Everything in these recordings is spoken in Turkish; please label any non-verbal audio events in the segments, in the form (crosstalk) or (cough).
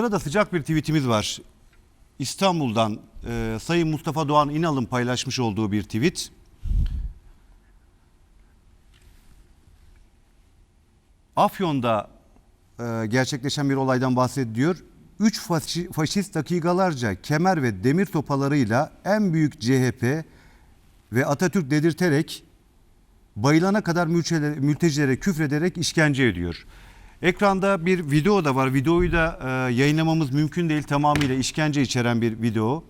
Sırada sıcak bir tweetimiz var. İstanbul'dan e, Sayın Mustafa Doğan İnal'ın paylaşmış olduğu bir tweet. Afyon'da e, gerçekleşen bir olaydan bahsediyor. Üç faşi- faşist dakikalarca kemer ve demir topalarıyla en büyük CHP ve Atatürk dedirterek bayılana kadar mültecilere, mültecilere küfrederek işkence ediyor. Ekranda bir video da var. Videoyu da e, yayınlamamız mümkün değil. Tamamıyla işkence içeren bir video.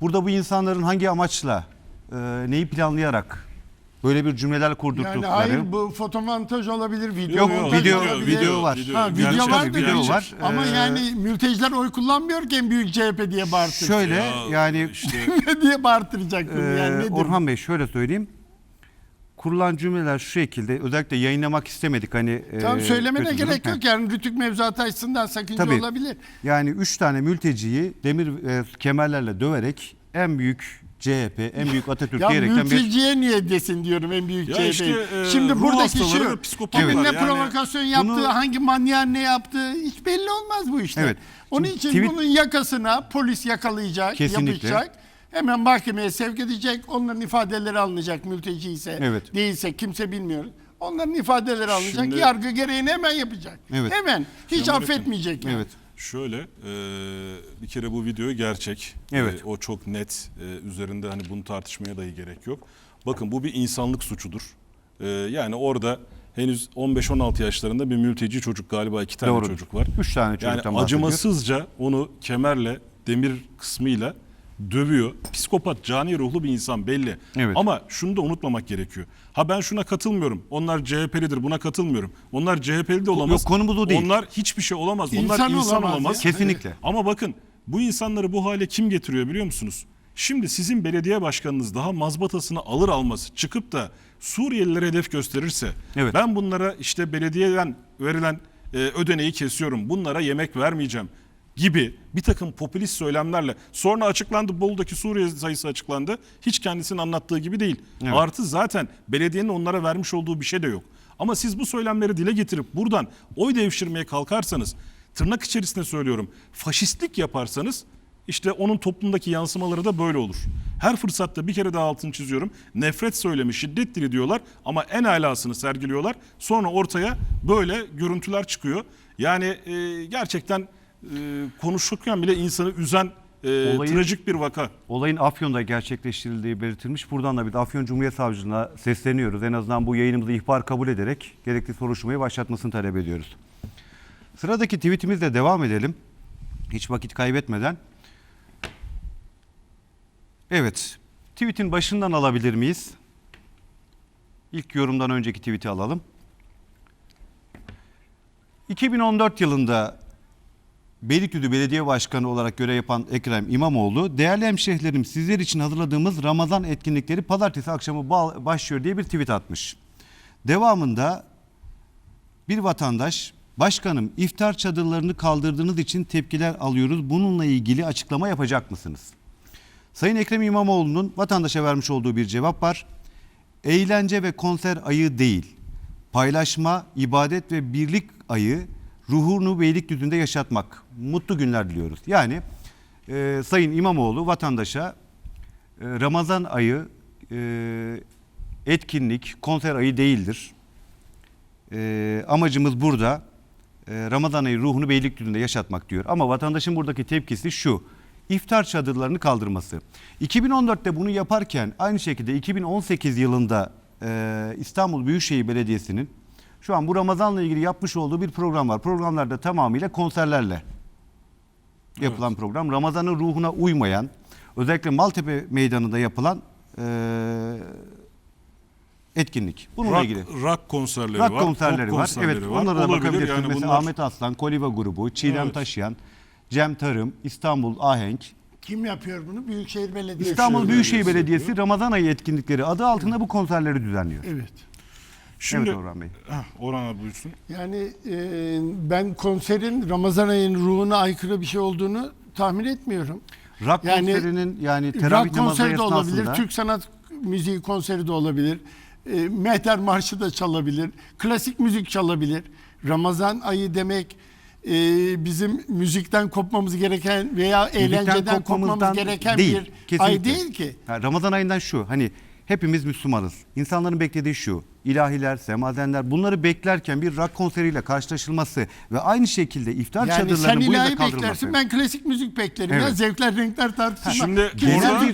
Burada bu insanların hangi amaçla, e, neyi planlayarak böyle bir cümleler kurdurdukları. Yani hayır bu fotomontaj olabilir, video Yok, montaj video- olabilir. video var. Ha, video Gerçek var bir video gerçek. var. Ama Ee, yani mülteciler oy kullanmıyor ki en büyük CHP diye bağırtır. Şöyle Ya yani işte (laughs) ne diye bağırtıracak bunu e, yani nedir? Orhan Bey şöyle söyleyeyim. Kurulan cümleler şu şekilde özellikle yayınlamak istemedik hani. Tam e, söylemene gerek yok yani rütük mevzuatı açısından sakınca Tabii. olabilir. Yani üç tane mülteciyi demir e, kemerlerle döverek en büyük CHP, en büyük Atatürk (laughs) Ya diyerekten bir mülteciye niye desin diyorum en büyük Ya CHP. işte, e, Şimdi buradaki şu kimin ne yani. provokasyon yaptığı, Bunu- hangi manyağın ne yaptığı hiç belli olmaz bu işte. Evet. Onun Şimdi için tweet- bunun yakasına polis yakalayacak, Kesinlikle. yapacak. Hemen mahkemeye sevk edecek. Onların ifadeleri alınacak mülteci ise. Evet. Değilse kimse bilmiyor. Onların ifadeleri alınacak. Şimdi- Yargı gereğini hemen yapacak. Evet. Hemen. Hiç Kemal'cim, affetmeyecek. yani. Evet. şöyle e, bir kere bu video gerçek. Evet. E, o çok net. E, üzerinde hani bunu tartışmaya dahi gerek yok. Bakın bu bir insanlık suçudur. E, yani orada henüz 15-16 yaşlarında bir mülteci çocuk galiba iki tane Doğrudur. çocuk var. Üç tane Yani çocuktan bahsediyor. acımasızca onu kemerle, demir kısmıyla dövüyor. Psikopat, cani ruhlu bir insan belli. Evet. Ama şunu da unutmamak gerekiyor. Ha ben şuna katılmıyorum. Onlar CHP'lidir buna katılmıyorum. Onlar CHP'li de olamaz. Yok, konumuz o değil. Onlar hiçbir şey olamaz. Onlar İnsan insan, olamaz olamaz. Kesinlikle. Ama bakın bu insanları bu hale kim getiriyor biliyor musunuz? Şimdi sizin belediye başkanınız daha mazbatasını alır almaz çıkıp da Suriyelilere hedef gösterirse Evet. ben bunlara işte belediyeden verilen e, ödeneği kesiyorum. Bunlara yemek vermeyeceğim gibi bir takım popülist söylemlerle sonra açıklandı Bolu'daki Suriye sayısı açıklandı. Hiç kendisinin anlattığı gibi değil. Evet. Artı zaten belediyenin onlara vermiş olduğu bir şey de yok. Ama siz bu söylemleri dile getirip buradan oy devşirmeye kalkarsanız tırnak içerisinde söylüyorum faşistlik yaparsanız işte onun toplumdaki yansımaları da böyle olur. Her fırsatta bir kere daha altını çiziyorum. Nefret söylemi, şiddet dili diyorlar ama en alasını sergiliyorlar. Sonra ortaya böyle görüntüler çıkıyor. Yani e, gerçekten e, konuşurken bile insanı üzen e, Olayın- trajik bir vaka. Olayın Afyon'da gerçekleştirildiği belirtilmiş. Buradan da bir de Afyon Cumhuriyet Savcılığına sesleniyoruz. En azından bu yayınımızı ihbar kabul ederek gerekli soruşturmayı başlatmasını talep ediyoruz. Sıradaki tweetimizle devam edelim. Hiç vakit kaybetmeden. Evet. Tweetin başından alabilir miyiz? İlk yorumdan önceki tweet'i alalım. 2014 yılında Beylikdüzü Belediye Başkanı olarak görev yapan Ekrem İmamoğlu, değerli hemşehrilerim sizler için hazırladığımız Ramazan etkinlikleri pazartesi akşamı başlıyor diye bir tweet atmış. Devamında bir vatandaş, başkanım iftar çadırlarını kaldırdığınız için tepkiler alıyoruz. Bununla ilgili açıklama yapacak mısınız? Sayın Ekrem İmamoğlu'nun vatandaşa vermiş olduğu bir cevap var. Eğlence ve konser ayı değil. Paylaşma, ibadet ve birlik ayı ruhunu Beylikdüzü'nde yaşatmak. Mutlu günler diliyoruz. Yani e, Sayın İmamoğlu vatandaşa e, Ramazan ayı e, etkinlik, konser ayı değildir. E, amacımız burada e, Ramazan ayı ruhunu Beylikdüzü'nde yaşatmak diyor. Ama vatandaşın buradaki tepkisi şu. İftar çadırlarını kaldırması. 2014'te bunu yaparken aynı şekilde 2018 yılında e, İstanbul Büyükşehir Belediyesi'nin şu an bu Ramazan'la ilgili yapmış olduğu bir program var. Programlarda tamamıyla konserlerle yapılan program. Ramazan'ın ruhuna uymayan, özellikle Maltepe Meydanı'nda yapılan e, etkinlik. Bununla Rock, ilgili. rock konserleri Rock var. konserleri var. konserleri Evet, var. onlara da Olabilir. bakabilirsiniz. Yani Mesela bunlar- Ahmet Aslan, Koliva grubu, Çiğdem Evet. Taşıyan, Cem Tarım, İstanbul Ahenk, Kim yapıyor bunu? Büyükşehir Belediyesi. İstanbul Büyükşehir Belediyesi Belediyesi Ramazan ayı etkinlikleri adı altında bu konserleri düzenliyor. Evet. Şimdi evet Orhan Bey. Heh, Orhan abi buyursun. Yani e, ben konserin Ramazan ayının ruhuna aykırı bir şey olduğunu tahmin etmiyorum. Rock Yani konserinin yani teravih Rock namazı konseri de olabilir, Türk sanat müziği konseri de olabilir. E, Mehter Marşı da çalabilir, klasik müzik çalabilir. Ramazan ayı demek e, bizim müzikten kopmamız gereken veya eğlenceden kopmamız gereken bir ay kesinlikle. değil ki. Ha, Ramazan ayından şu hani hepimiz Müslümanız. İnsanların beklediği şu. İlahiler, semazenler bunları beklerken bir rock konseriyle karşılaşılması ve aynı şekilde iftar Yani çadırlarının bu ilahi kaldırılması. beklersin ben klasik müzik beklerim ya Evet. zevkler renkler tartışılmaz. Şimdi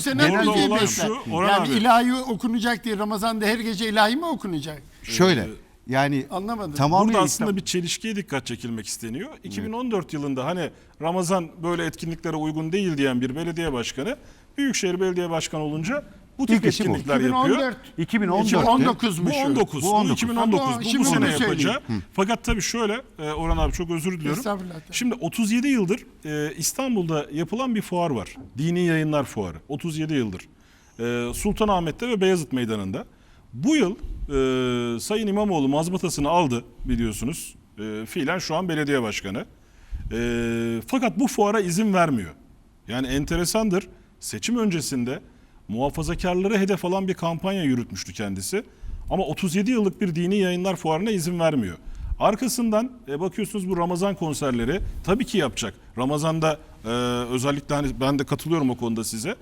sanat orada müziği olan bekler. şu, Orhan yani abi. ilahi okunacak diye Ramazan'da her gece ilahi mi okunacak? Şöyle yani Anlamadım. tamamıyla Burada İslam- aslında bir çelişkiye dikkat çekilmek isteniyor. 2014 yılında hani Ramazan böyle etkinliklere uygun değil diyen bir belediye başkanı Büyükşehir Belediye Başkanı olunca bu tip bu. etkinlikler yapıyor. 2014 2014'te 2019'muş. Bu 19. Bu Bu, 19. 2019. Ha, Bu, bu- sene yapacağı. Fakat tabii şöyle e, Orhan abi çok özür diliyorum. Şimdi 37 yıldır e, İstanbul'da yapılan bir fuar var. Dini Yayınlar Fuarı. 37 yıldır. E, Sultanahmet'te ve Beyazıt Meydanı'nda. Bu yıl e, Sayın İmamoğlu mazbatasını aldı biliyorsunuz. E, fiilen şu an belediye başkanı. E, fakat bu fuara izin vermiyor. Yani enteresandır. Seçim öncesinde muhafazakarları hedef alan bir kampanya yürütmüştü kendisi. Ama 37 yıllık bir dini yayınlar fuarına izin vermiyor. Arkasından e, bakıyorsunuz bu Ramazan konserleri tabii ki yapacak. Ramazan'da e, özellikle hani ben de katılıyorum o konuda size. E,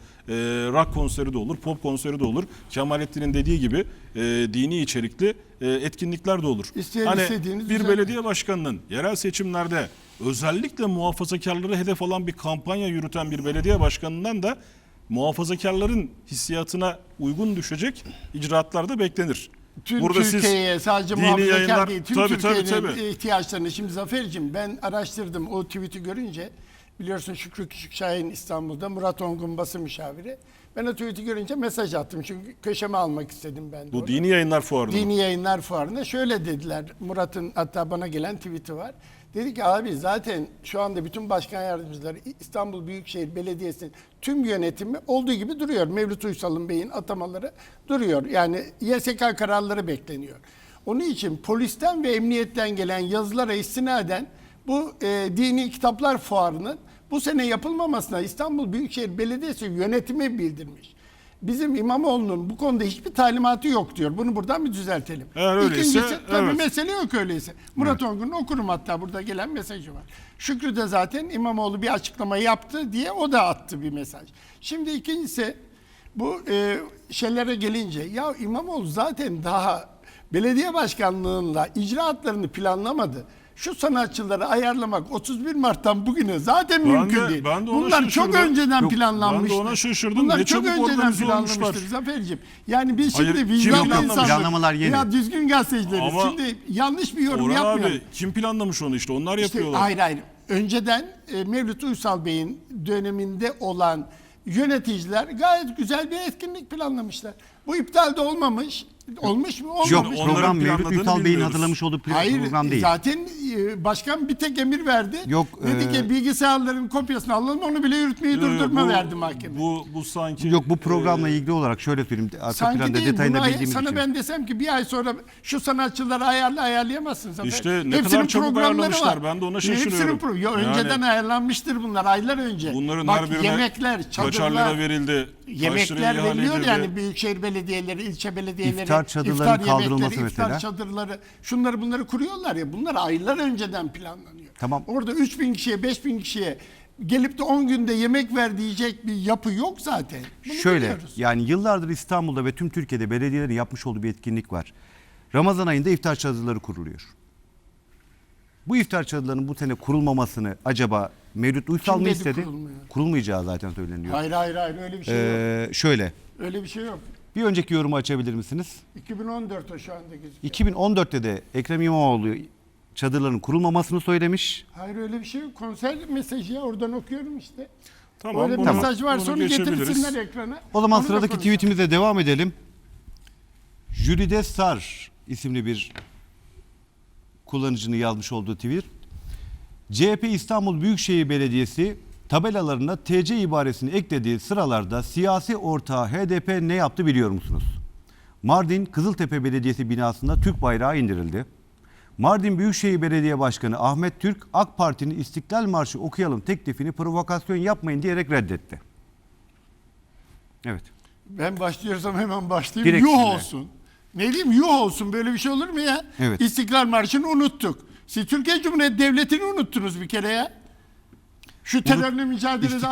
rock konseri de olur, pop konseri de olur. Kemalettin'in dediği gibi e, dini içerikli e, etkinlikler de olur. İsteyen hani istediğiniz bir belediye başkanının yerel seçimlerde özellikle muhafazakarları hedef alan bir kampanya yürüten bir belediye başkanından da muhafazakarların hissiyatına uygun düşecek icraatlar da beklenir. Tüm Türkiye'ye sadece muhafazakar değil, tüm tabii, tabii, Türkiye'nin tabii. ihtiyaçlarını. Şimdi Zafer'cim ben araştırdım o tweet'i görünce. Biliyorsun Şükrü Küçükşahin İstanbul'da, Murat Ongun basın müşaviri. Ben o tweet'i görünce mesaj attım çünkü köşeme almak istedim ben de Bu onu. dini yayınlar fuarında. Dini Yayınlar Fuarı'nda şöyle dediler. Murat'ın hatta bana gelen tweet'i var. Dedi ki abi zaten şu anda bütün başkan yardımcıları İstanbul Büyükşehir Belediyesi'nin tüm yönetimi olduğu gibi duruyor. Mevlüt Uysal'ın beyin atamaları duruyor. Yani YSK kararları bekleniyor. Onun için polisten ve emniyetten gelen yazılara istinaden bu e, dini kitaplar fuarının bu sene yapılmamasına İstanbul Büyükşehir Belediyesi yönetimi bildirmiş. Bizim İmamoğlu'nun bu konuda hiçbir talimatı yok diyor. Bunu buradan bir düzeltelim. Eğer öyleyse, İkincisi, tabii evet. mesele yok öyleyse. Murat Ongun'un okurum hatta burada gelen mesajı var. Şükrü de zaten İmamoğlu bir açıklama yaptı diye o da attı bir mesaj. Şimdi ikincisi bu e, şeylere gelince ya İmamoğlu zaten daha belediye başkanlığında icraatlarını planlamadı. Şu sanatçıları ayarlamak 31 Mart'tan bugüne zaten Ben mümkün de- değil. ben de Bunlar çok şaşırdım. önceden Yok, planlanmıştır. ben de ona şaşırdım. Bunlar Ne çok önceden planlanmıştır. Zafer'cim. Yani biz Hayır, şimdi kim vicdanlı insanlar Planlamalar yeni. ya düzgün gazetecileriz. Ama- Şimdi yanlış bir yorum Orhan yapmayalım. abi kim planlamış onu işte onlar İşte yapıyorlar. hayır hayır. Önceden e, Mevlüt Uysal Bey'in döneminde olan yöneticiler gayet güzel bir etkinlik planlamışlar. Bu iptal de olmamış. Olmuş mu? Olmamış. Yok Onların program Mevlüt planladığını Ünsal Bey'in bilmiyoruz. hazırlamış olduğu pro- Hayır program değil. zaten e, başkan bir tek emir verdi. Yok, Dedi e, ki bilgisayarların kopyasını alalım onu bile yürütmeyi durdurma bu- verdi mahkeme. Bu, bu sanki... Yok bu programla e, ilgili olarak şöyle söyleyeyim. Arka Sanki planda değil. detayını Bunu ay- bildiğimiz sana için. ben desem ki bir ay sonra şu sanatçıları ayarla ayarlayamazsın zaten. İşte ne kadar çabuk ayarlamışlar, ben de ona şaşırıyorum. Hepsinin pro- ya Yani- önceden ayarlanmıştır bunlar aylar önce. Bunların Bak, her birine yemekler, kaçar lira çadırlar, verildi. kaç Yemekler ihale veriliyor edildi. yani büyükşehir belediyeleri, ilçe belediyeleri, İftar çadırlarının kaldırılması yemekleri, iftar mesela. çadırları, şunları bunları kuruyorlar ya. Bunlar aylar önceden planlanıyor. Tamam. Orada 3000 kişiye, 5000 kişiye gelip de 10 günde yemek ver diyecek bir yapı yok zaten. Bunu Şöyle biliyoruz. yani yıllardır İstanbul'da ve tüm Türkiye'de belediyelerin yapmış olduğu bir etkinlik var. Ramazan ayında iftar çadırları kuruluyor. Bu iftar çadırlarının bu sene kurulmamasını acaba Mevlüt Uysal Kim mı dedi istedi? kurulmuyor? Kurulmayacağı zaten söyleniyor. Hayır hayır hayır öyle bir şey yok. Ee, şöyle Öyle bir şey yok. Bir önceki yorumu açabilir misiniz? 2014 o şu anda gözüküyor. 2014'te de Ekrem İmamoğlu çadırların kurulmamasını söylemiş. Hayır öyle bir şey yok. Konser mesajı ya oradan okuyorum işte. Tamam, öyle bunu- mesaj varsa bunu onu geçebiliriz. getirsinler ekrana. O zaman Onu da sıradaki konuşalım. tweetimize devam edelim. Jülide Sar isimli bir kullanıcının yazmış olduğu tweet. CHP İstanbul Büyükşehir Belediyesi tabelalarına TC ibaresini eklediği sıralarda siyasi ortağı HDP ne yaptı biliyor musunuz? Mardin Kızıltepe Belediyesi binasında Türk bayrağı indirildi. Mardin Büyükşehir Belediye Başkanı Ahmet Türk AK Parti'nin İstiklal Marşı okuyalım teklifini provokasyon yapmayın diyerek reddetti. Evet. Ben başlıyorsam hemen başlayayım. Direkt yuh size. olsun. Ne diyeyim yuh olsun böyle bir şey olur mu ya? Evet. İstiklal Marşı'nı unuttuk. Siz Türkiye Cumhuriyeti Devleti'ni unuttunuz bir kere ya. Şu terörle mücadelede